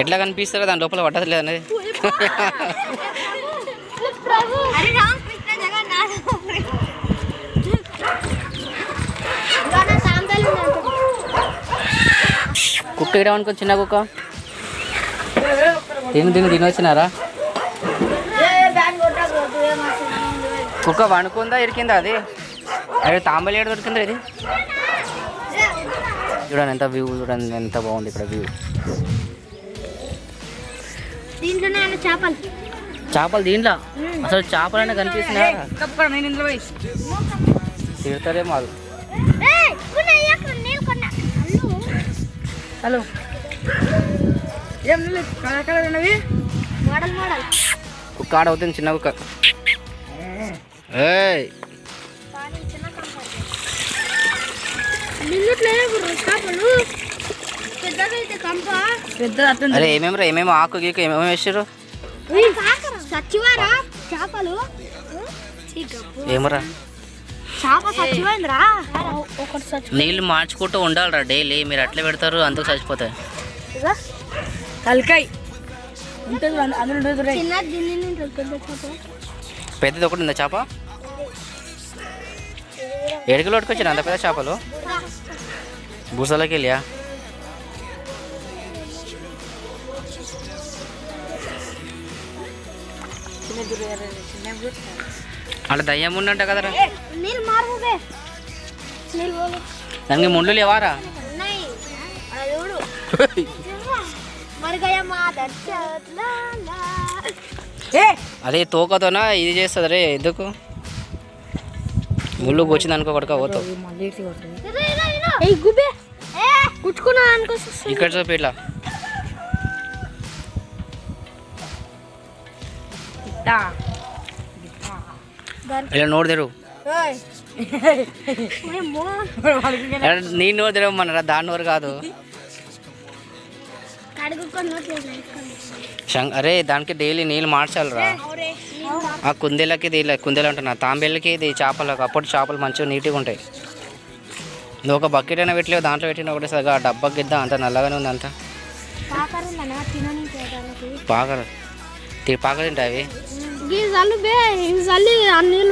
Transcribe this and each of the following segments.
ఎట్లా కనిపిస్తారో దాని లోపల అరే జగన్నాథ. సాంబాలు కుక్క ఇడవనుకో చిన్న కుక్క. తిని తిని తిని వచ్చినారా కుక్క వండుకుందా ఇరికిందా అది? అదే తాంబలి ఏడు దొరికిందా ఇది? చూడండి ఎంత వ్యూ చూడండి ఎంత బాగుంది ఇక్కడ వ్యూ దీంట్లోనే చేపలు? చేపలు దీంట్లో? అసలు చేపలైనా కనిపిస్తున్నాయా. హలో. ఏం లేదు కళాకారు ఉన్నవి? Model model. కుక్క ఆడ అవుతుంది చిన్న కుక్క. ఏయ్. నిన్నట్లే చేపలు పెద్దగా అయితే కంప పెద్ద అర్థం అరే ఏమేమి రా ఏమేమి ఆకు గీకు ఏమేమి వేసారు సచ్చివారా? చేపలు? ఏమరా? నీళ్ళు మార్చుకుంటూ ఉండాలిరా డైలీ మీరు అట్లే పెడతారు అందుకు చచ్చిపోతాయి తలకాయ. పెద్దది ఒకటి ఉందా చేప? ఎడుగులు పట్టుకొచ్చారు అంత పెద్ద చేపలు? బుసలోకి వెళ్ళా అలా దయ్యం ఉండంట కదరా. దానికి ముండ్లు లేవారా? అది తోకతోనా ఇది చేస్తుంది రే ఎందుకు? ముళ్ళు వచ్చింది అనుకో కొడుక పోతావు. ఇక్కడ చూపి ఇట్లా ఇట్టా. ఇలా నోరు తెరువు. ఏమో అరే, నీ నోరు తెరవమన్నారా దాని నోరు కాదు. అరే దానికి డైలీ నీళ్ళు మార్చాలిరా. ఆ కుందేలకి ఇది ఇలా కుందేలు అంటున్నా తాంబేళ్ళకి ఇది చేపలకు అప్పుడు చేపలు మంచిగా నీట్గా ఉంటాయి. నువ్వు ఒక బకెట్ అయినా పెట్టలేవు దాంట్లో పెట్టిన ఒకటి సరిగా డబ్బా గిద్ద అంత నల్లగానే ఉంది అంత. పాకరుందనా పగలేంటి అవి?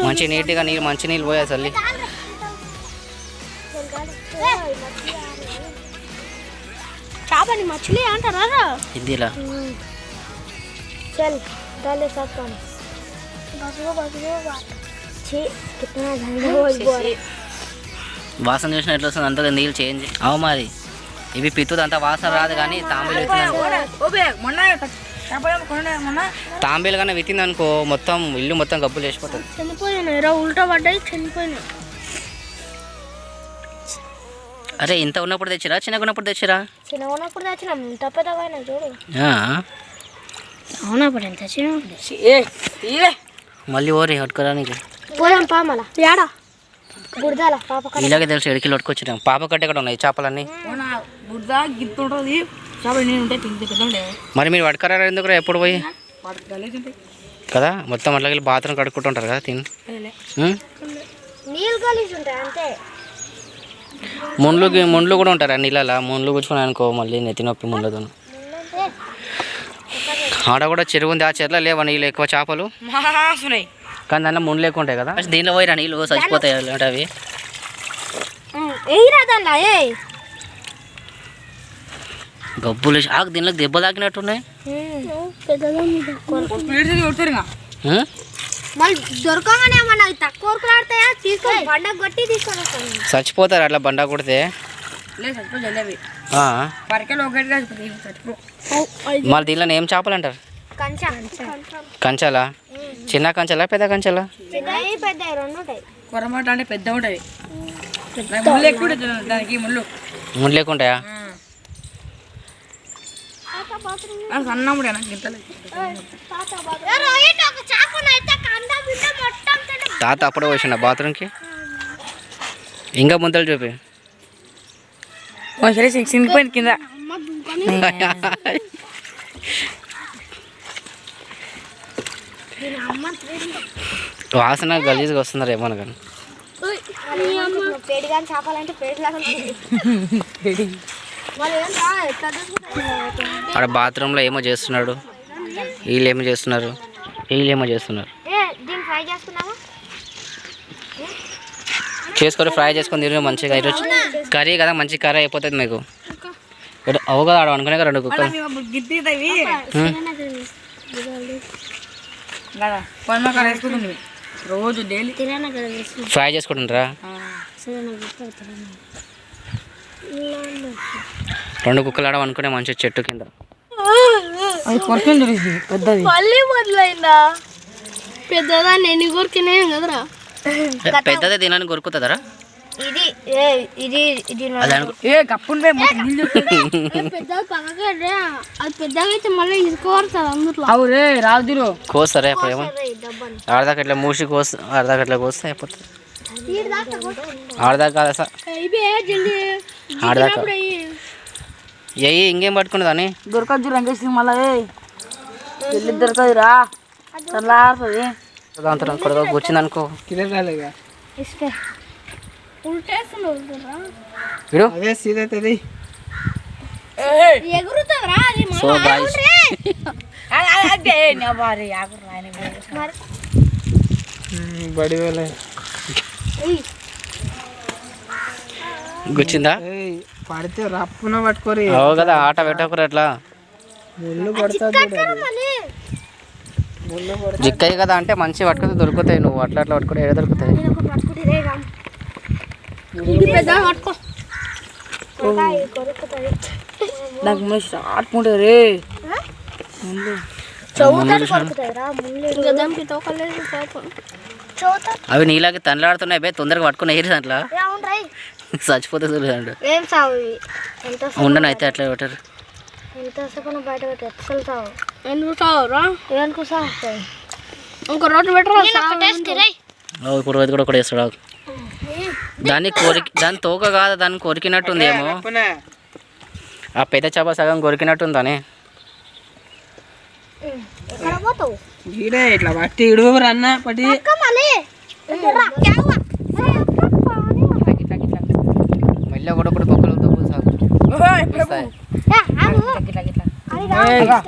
మంచి నీట్గా నీళ్ళు మంచి నీళ్ళు పోయా చల్లి వాసన చూసిన ఎట్లా వస్తుంది? అంతగా నీళ్ళు చేంజ్ అవు మరి. ఇవి పిత్తుదంతా వాసన రాదు కానీ తాంబూలు తాంబేలు కన్నా విత్తింది అనుకో మొత్తం ఇల్లు మొత్తం గబ్బులు వేసిపోతుంది చనిపోయినాయి రా ఉల్టా పడ్డాయి చనిపోయినాయి అరే ఇంత ఉన్నప్పుడు తెచ్చిరా చిన్నగా ఉన్నప్పుడు తెచ్చిరా? చిన్నగా ఉన్నప్పుడు తెచ్చినాం ఇంత పెద్దగా చూడు. ఆ, అవునప్పుడు ఎంత తీరే మళ్ళీ ఓరి హట్టుకోవడానికి పోదాం పామల ఏడా బుడదాల పాప ఇలాగే తెలుసు ఎడికి పట్టుకొచ్చినాం పాప కట్టే కూడా ఉన్నాయి చేపలన్నీ. మొన్న బుడ్ద మరి మీరు పట్టుకరా ఎందుకు ఎప్పుడు పోయి? కదా మొత్తం అట్లా వెళ్ళి బాత్రూమ్ కడుక్కుంటుంటారు కదా తిని. ముండ్లు ముండ్లు కూడా ఉంటారా నీళ్ళలో? ముండ్లు కూర్చుకుని అనుకో మళ్ళీ నెత్తి నొప్పి ముండ్లతో ఆడ కూడా చెరువు ఉంది ఆ చెరువులో లేవా నీళ్ళు ఎక్కువ చేపలు? కానీ దాంట్లో ముండ్లు ఎక్కువ ఉంటాయి కదా. దీనిలో పోయిరా నీళ్ళు చచ్చిపోతాయి అవి ఎయిరా దానిలా ఏ గబ్బులు ఆకు దీనిలో దెబ్బ తాకినట్టున్నాయి పెద్దగా పీడితే కొడతారు ఇంకా ఉం? మళ్ళీ దొరకగానే ఏమన్నా తక్కువ వరకులాడతాయా తీసుకొని బండ కొట్టి తీసుకొని వస్తాను. చచ్చిపోతారు అట్లా బండ కొడితే. మళ్ళీ దీనిలో ఏం చేపలు అంటారు కంచా. కంచాలా? చిన్న కంచాలా పెద్ద కంచాలా? ఉంటాయి. కొరమాట అంటే పెద్ద దానికి ముళ్ళు ఎక్కువ దానికి ముళ్ళు. ఎక్కువ ఉంటాయా? నాకు గింతలు తాత అప్పుడే వచ్చిన బాత్రూమ్కి? ఇంకా ముంతలు చూపి. సరే కింద. వాసన గలీజ్గా వస్తున్నారు ఏమో కానీ పేడి. కానీ చేపాలంటే పేడి లాగా ఆడ బాత్రూంలో ఏమో చేస్తున్నాడు? వీళ్ళు ఏమో చేస్తున్నారు? వీళ్ళు ఏమో చేస్తున్నారు? ఏ దీన్ని ఫ్రై చేసుకున్నావా? చేసుకొని ఫ్రై చేసుకొని తిరిగి మంచిగా ఈరోజు. కర్రీ కదా మంచి కర్రీ అయిపోతుంది మీకు. ఇక్కడ అవు కదా ఆడ అనుకునే కదా రెండు కుక్కలు. రోజు డైలీ. ఫ్రై చేసుకుంటుంటారా రెండు కుక్కలు ఆడ అనుకునే మంచి చెట్టు కింద. అది పెద్దది. మళ్ళీ మొదలైందా? పెద్దదాన్ని ఎన్ని కోరికినాయి కదరా? పెద్దదే తినని కొరుకుతుందరా ఇది ఏ ఇది ఇది ఏ కప్పుని అది పెద్దగా అయితే మళ్ళీ ఇసుకోవాలి అందులో. అవు రే రాజులు కోస్తారా ఇప్పుడు ఏమో. డబ్బాని ఆడదాకా ఇట్లా మూసి కోస్తే ఆడదాకా ఇట్లా కోస్తే అయిపోతుంది. ఆడదాకా కాదు జల్దీ. ఆడదాకా. ఎయ్యి ఇంకేం పట్టుకున్నది అని దొరకదు రంగేసి మళ్ళా ఏ వెళ్ళి దొరకదు రా చల్లారుతుంది కూర్చుంది అనుకో. So guys. బడి వేలే. గుచ్చిందా? ఏయ్, పడితే రప్పున పట్టుకోరి అవు కదా ఆట పెట్టకురు అట్లా ముళ్ళు పడుతుంది జిక్కయ్య కదా అంటే మంచి పట్టుకుంటే దొరుకుతాయి నువ్వు అట్లా అట్లా పట్టుకుంటే ఏడ దొరుకుతాయి? నాకు ఆడుకుంటారు రే. అవి నీలాగే తనలాడుతున్నాయి బే తొందరగా పట్టుకుని ఎయిరి దాంట్లో. అవును రై చచ్చిపోతే చూడండి. ఏం సావు ఇవి? ఎంత ఉండను అయితే అట్లా పెట్టరు. ఎంత సేపు బయట పెట్టి అసలు సావు. ఎందుకు సావు రా? ఎందుకు సావు? ఇంకో రోడ్డు పెట్టరా? ఓ, ఇప్పుడు అది కూడా ఒకటి వేస్తాడు. దాన్ని కొరికి దాని తోక కాదు దాన్ని కొరికినట్టుంది ఏమో ఆ పెద్ద చేప సగం కొరికినట్టుందని. ఎక్కడ పోతావు? ఈడే ఇట్లా పట్టి ఇడుగు అన్న పట్టి అక్క మళ్ళీ రా, క్యావ్వ. మళ్ళీ కూడా ఒకటి కుక్కలు తప్పు సాగు వస్తాయి. ఏ, ఆగు. అది కాదు. అరే, ఆగు అంటున్నా. అరే, చూడండి బా. రా, మెల్లగా.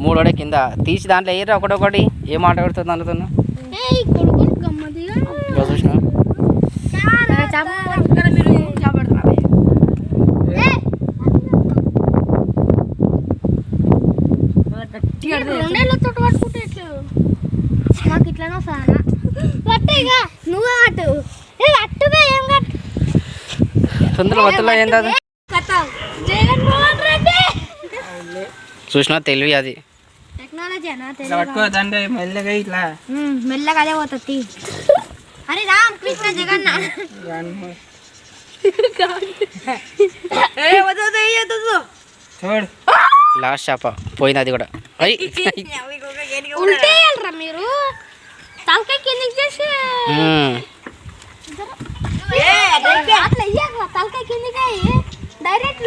మూడోడే కింద. తీసి దాంట్లో వేయరు ఒకటొకటి ఏం ఆట పెడుతుంది గమ్మత్తుగా. చూసిన. రెండేళ్ళతో పట్టుకుంటే ఎట్లా? నాకు ఇట్లానే నువ్వే ఏం కట్టు? ఏం కాదు జగన్మోహన్ రెడ్డి. చూసినా తెలివి అది. టెక్నాలజీ అనా ఇట్లా పట్టుకోదండి మెల్లగా ఇట్లా. మెల్లగా అదే పోతుంది అరే రామ్ కృష్ణ జగన్న చూడు. లాస్ట్ చేప పోయింది అది కూడా. మీరు. తలకాయ కిందకి చేసి. అట్లా ఇయ్యాక తలకాయ కిందకి అయ్యి డైరెక్ట్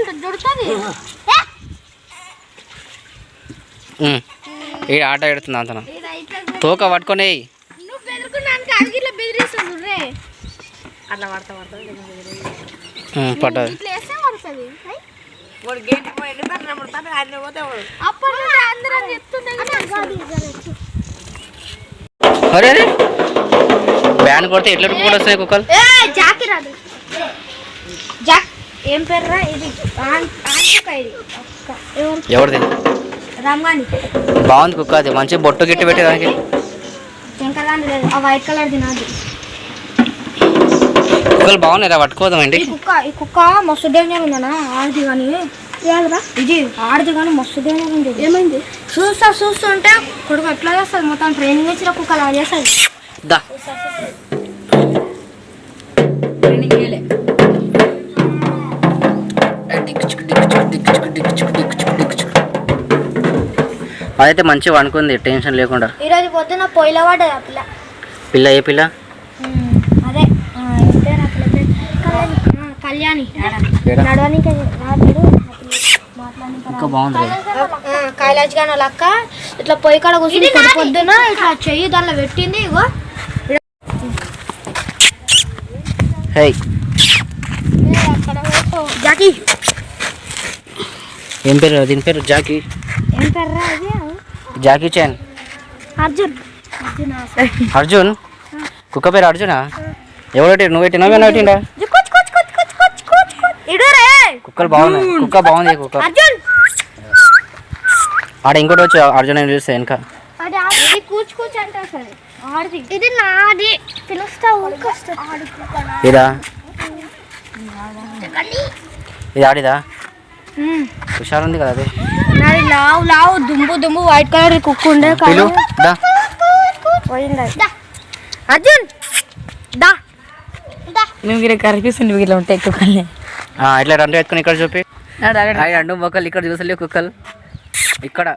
ఉమ్. ఈ ఆట పెడుతుంది అంతన? తోక పట్టుకొని. నువ్వు బెదురుకున్నానికి అడిగిట్లా బెదిరిస్తుంది రే ఉమ్, పట్టదు ఇట్లా వేస్తే పడుతుంది అప్పుడు నుండి అందరం చెప్తుండే అరే బ్యాన్ కొడితే ఎట్లా కూడా వస్తాయి కుక్కలు? జాకి రాదు. జాక్ ఏం పేరు రా ఇది? ఆన్- ఆన్కుక్క ఇది అక్క. ఎవరు? ఎవరిది? బాగుంది కుక్క అది. మంచి బొట్టు గిట్టు పెట్టేదానికి వెంకలాంటి లేదు. ఆ వైట్ కలర్ తినాది కుక్కలు బాగున్నాయి రా పట్టుకోదామండి కుక్క ఈ కుక్క మస్తు డేంజర్ ఉందనా ఆడిది కానీ. ఇది ఆడిది కానీ మస్తు డేంజర్ ఏమైంది? చూస్తా చూస్తుంటే కొడుకు ఎట్లా చేస్తుంది మొత్తం ట్రైనింగ్ ఇచ్చిన కుక్క అలా చేస్తుంది దా. ట్రైనింగ్ చేయలే. అదైతే మంచిగా అనుకుంది టెన్షన్ లేకుండా. ఈరోజు పొద్దున పొయ్యిలో పడ్డది ఆ పిల్ల. పిల్ల ఏ పిల్ల? అదే? కళ్యాణి. నడవనికి. ఇంకా బాగుంది కైలాష్ ఇట్లా పొయ్యి కాడ కూర్చుని పొద్దున ఇట్లా చెయ్యి దానిలో పెట్టింది ఇగో. జాకీ. ఏం పేరు దీని పేరు జాకీ. ఏం పేరు జాకీ చాన్. అర్జున్. అర్జున్? కుక్క పేరు అర్జునా? ఎవరు నువ్వు పెట్టినా మేము పెట్టిండా కుక్కలు బాగున్నాయి. కుక్క బాగుంది కుక్క. అర్జున్! ఆడ ఇంకోటి వచ్చి అర్జున్ అని పిలుస్తే వెనక. ఇది నాది. పిలుస్తా ఊరికొస్తా ఇదా? ఇది ఆడిదా? హుషారు ఉంది కదా అది. నాది లావు లావు. దుమ్ము దుమ్ము వైట్ కలర్ కుక్క ఉండే పిలు. దా. పోయింది అర్జున్! దా. నువ్వు ఇలా కనిపిస్తుంది ఇట్లా ఉంటాయి కుక్కల్ని ఇట్లా రెండు ఎత్తుకుని ఇక్కడ చూపి. రెండు మొక్కలు ఇక్కడ చూసలే కుక్కలు. ఇక్కడ.